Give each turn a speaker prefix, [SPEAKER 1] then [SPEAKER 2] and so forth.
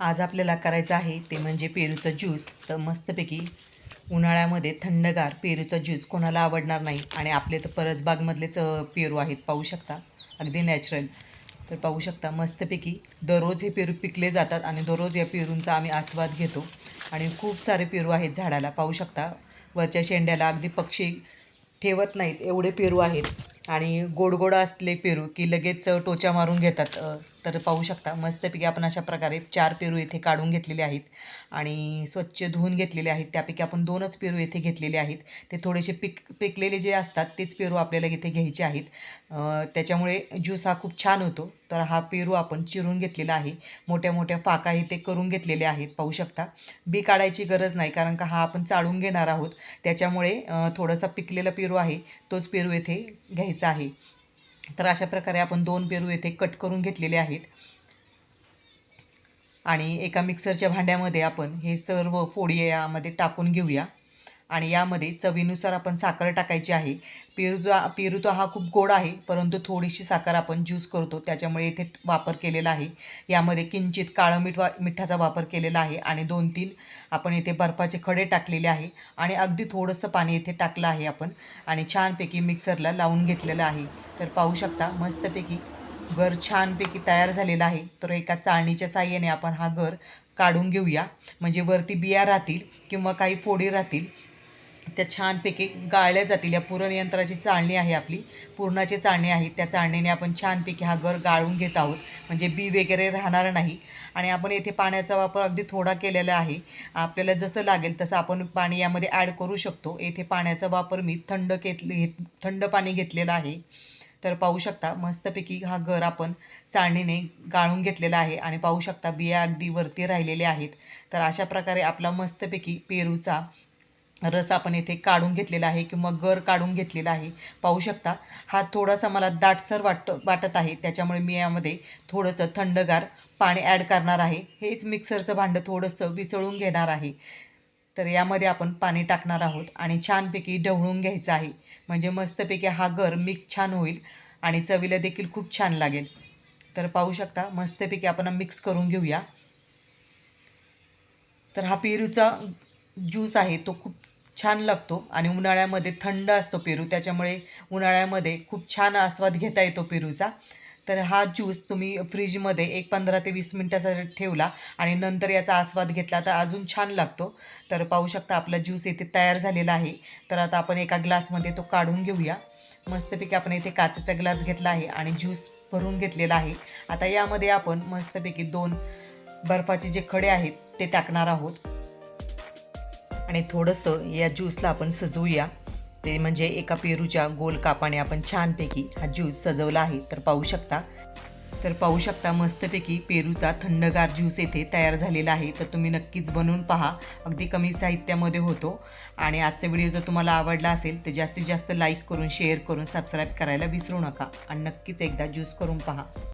[SPEAKER 1] आज आपल्याला करायचं आहे ते म्हणजे पेरूचं ज्यूस. तर मस्तपैकी उन्हाळ्यामध्ये थंडगार पेरूचा ज्यूस कोणाला आवडणार नाही. आणि आपले तर परसबागमधलेच पेरू आहेत पाहू शकता. अगदी नॅचरल तर पाहू शकता मस्तपैकी दररोज हे पेरू पिकले जातात आणि दररोज या पेरूंचा आम्ही आस्वाद घेतो. आणि खूप सारे पेरू आहेत झाडाला पाहू शकता. वरच्या शेंड्याला अगदी पक्षी ठेवत नाहीत एवढे पेरू आहेत. आणि गोडगोड असले पेरू की लगेच टोचा मारून घेतात तर पाहू शकता मस्तपैकी आपण अशा प्रकारे चार पेरू येथे काढून घेतलेले आहेत आणि स्वच्छ धुवून घेतलेले आहेत. त्यापैकी आपण दोनच पेरू येथे घेतलेले आहेत. ते थोडेसे पिक पिकलेले जे असतात तेच पेरू आपल्याला इथे घ्यायचे आहेत. त्याच्यामुळे ज्यूस हा खूप छान होतो. तर हा पेरू आपण चिरून घेतलेला आहे. मोठ्या मोठ्या फाका इथे करून घेतलेले आहेत. पाहू शकता. बी काढायची गरज नाही कारण का हा आपण चाळून घेणार आहोत. त्याच्यामुळे थोडासा पिकलेला पेरू आहे. तोच पेरू येथे घ्यायचा आहे. तर अशा प्रकारे आपण दोन पेरू येथे कट करून घेतलेले आहेत. आणि एका मिक्सरच्या भांड्यामध्ये आपण हे सर्व फोडी यामध्ये टाकून घेऊया. आणि यामध्ये चवीनुसार आपण साखर टाकायची आहे. पेरूचा पेरूचा हा खूप गोड आहे परंतु थोडीशी साखर आपण ज्यूस करतो त्याच्यामुळे इथे वापर केलेला आहे. यामध्ये किंचित काळं मीठ वा मिठाचा वापर केलेला आहे आणि दोन तीन आपण इथे बर्फाचे खडे टाकलेले आहे आणि अगदी थोडंसं पाणी इथे टाकलं आहे आपण आणि छानपैकी मिक्सरला लावून घेतलेलं आहे. तर पाहू शकता मस्तपैकी घर छानपैकी तयार झालेला आहे. तर एका चाळणीच्या साह्याने आपण हा घर काढून घेऊया. म्हणजे वरती बिया राहतील किंवा काही फोडी राहतील त्या छानपैकी गाळल्या जातील. या पुरण यंत्राची चाळणी आहे आपली. पुरणाची चाळणी आहे. त्या चाळणीने आपण छानपैकी हा घर गाळून घेत आहोत. म्हणजे बी वगैरे राहणार नाही. आणि आपण येथे पाण्याचा वापर अगदी थोडा केलेला आहे. आपल्याला जसं लागेल तसं आपण पाणी यामध्ये ॲड करू शकतो. येथे पाण्याचा वापर मी थंड घेतले थंड पाणी घेतलेलं आहे. तर पाहू शकता मस्तपैकी हा घर आपण चाळणीने गाळून घेतलेला आहे. आणि पाहू शकता बिया अगदी वरती राहिलेल्या आहेत. तर अशा प्रकारे आपला मस्तपैकी पेरूचा रस आपण येथे काढून घेतलेला आहे किंवा गर काढून घेतलेला आहे. पाहू शकता. हा थोडासा मला दाटसर वाट वाटत आहे. त्याच्यामुळे मी यामध्ये थोडंसं थंडगार पाणी ॲड करणार आहे. हेच मिक्सरचं भांडं थोडंसं विसळून घेणार आहे. तर यामध्ये आपण पाणी टाकणार आहोत आणि छानपैकी ढवळून घ्यायचं आहे. म्हणजे मस्तपैकी हा गर मिक्स छान होईल आणि चवीला देखील खूप छान लागेल. तर पाहू शकता मस्तपैकी आपण मिक्स करून घेऊया. तर हा पेरूचा ज्यूस आहे तो खूप छान लागतो आणि उन्हाळ्यामध्ये थंड असतो पेरू त्याच्यामुळे उन्हाळ्यामध्ये खूप छान आस्वाद घेता येतो पेरूचा. तर हा ज्यूस तुम्ही फ्रीजमध्ये एक पंधरा ते वीस मिनटासाठी ठेवला आणि नंतर याचा आस्वाद घेतला. तर अजून छान लागतो. तर पाहू शकता आपला ज्यूस इथे तयार झालेला आहे. तर आता आपण एका ग्लासमध्ये तो काढून घेऊया. मस्तपैकी आपण इथे काचेचा ग्लास घेतला आहे आणि ज्यूस भरून घेतलेला आहे. आता यामध्ये आपण मस्तपैकी दोन बर्फाचे जे खडे आहेत ते टाकणार आहोत. आणि थोडंसं या ज्यूसला आपण सजवूया. ते म्हणजे एका पेरूच्या गोल कापाने आपण छानपैकी हा ज्यूस सजवला आहे. तर पाहू शकता. तर पाहू शकता मस्तपैकी पेरूचा थंडगार ज्यूस येथे तयार झालेला आहे. तर तुम्ही नक्कीच बनवून पहा. अगदी कमी साहित्यामध्ये होतो. आणि आजचा व्हिडिओ जर तुम्हाला आवडला असेल तर जास्तीत जास्त लाईक करून शेअर करून सबस्क्राईब करायला विसरू नका. आणि नक्कीच एकदा ज्यूस करून पहा.